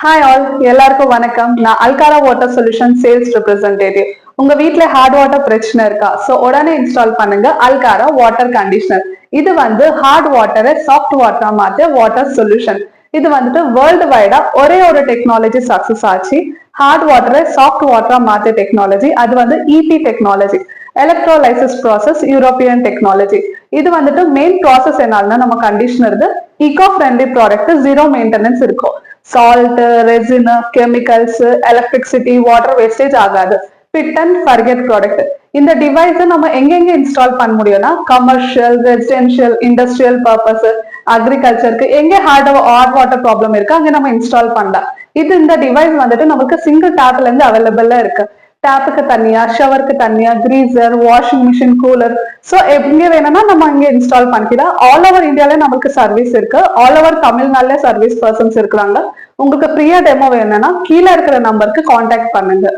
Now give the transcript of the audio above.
Hi all எல்லாருக்கும் வணக்கம். நான் அல்காரா வாட்டர் சொல்யூஷன் சேல்ஸ் ரெப்ரசன்டேட்டிவ் உங்க வீட்டுல ஹார்ட் வாட்டர் பிரச்சனை இருக்கா? சோ உடனே இன்ஸ்டால் பண்ணுங்க அல்காரா வாட்டர் கண்டிஷனர் இது வந்து ஹார்ட் வாட்டரை சாஃப்ட் வாட்டரா மாத்த வாட்டர் சொல்யூஷன் இது வந்துட்டு வேர்ல்டு வைடா ஒரே ஒரு டெக்னாலஜி சக்சஸ் ஆச்சு. ஹார்ட் வாட்டரை சாஃப்ட் வாட்டரா மாத்த டெக்னாலஜி அது வந்து E P technology electrolysis process European technology இது வந்துட்டு மெயின் ப்ராசஸ் என்னன்னா நம்ம conditioner eco friendly product zero maintenance இருக்கும். Salt resin chemicals electricity water wastage ஆகாது. ஃபிட் அண்ட் ஃபர்கெட் ப்ராடக்ட் இந்த டிவைஸை நம்ம எங்கெங்க இன்ஸ்டால் பண்ண முடியும்னா கமர்ஷியல் ரெசிடென்ஷியல் இண்டஸ்ட்ரியல் பர்பஸ் அக்ரிகல்ச்சருக்கு எங்க ஹார்ட் ஹாட் வாட்டர் ப்ராப்ளம் இருக்கு அங்க நம்ம இன்ஸ்டால் பண்ணலாம். இது இந்த டிவைஸ் வந்துட்டு நமக்கு சிங்கிள் டேப்ல இருந்து அவைலபிளா இருக்கு. டேப்புக்கு தனியா ஷவருக்கு தனியா geyser washing machine cooler so எங்க வேணும்னா நம்ம இங்க இன்ஸ்டால் பண்ணிக்கலாம். ஆல் ஓவர் இந்தியால நமக்கு சர்வீஸ் இருக்கு. ஆல் ஓவர் தமிழ்நாடுல சர்வீஸ் பர்சன்ஸ் இருக்கிறாங்க உங்களுக்கு ஃப்ரீயா டெமோ வேணும்னா கீழே இருக்கிற நம்பருக்கு காண்டாக்ட் பண்ணுங்க.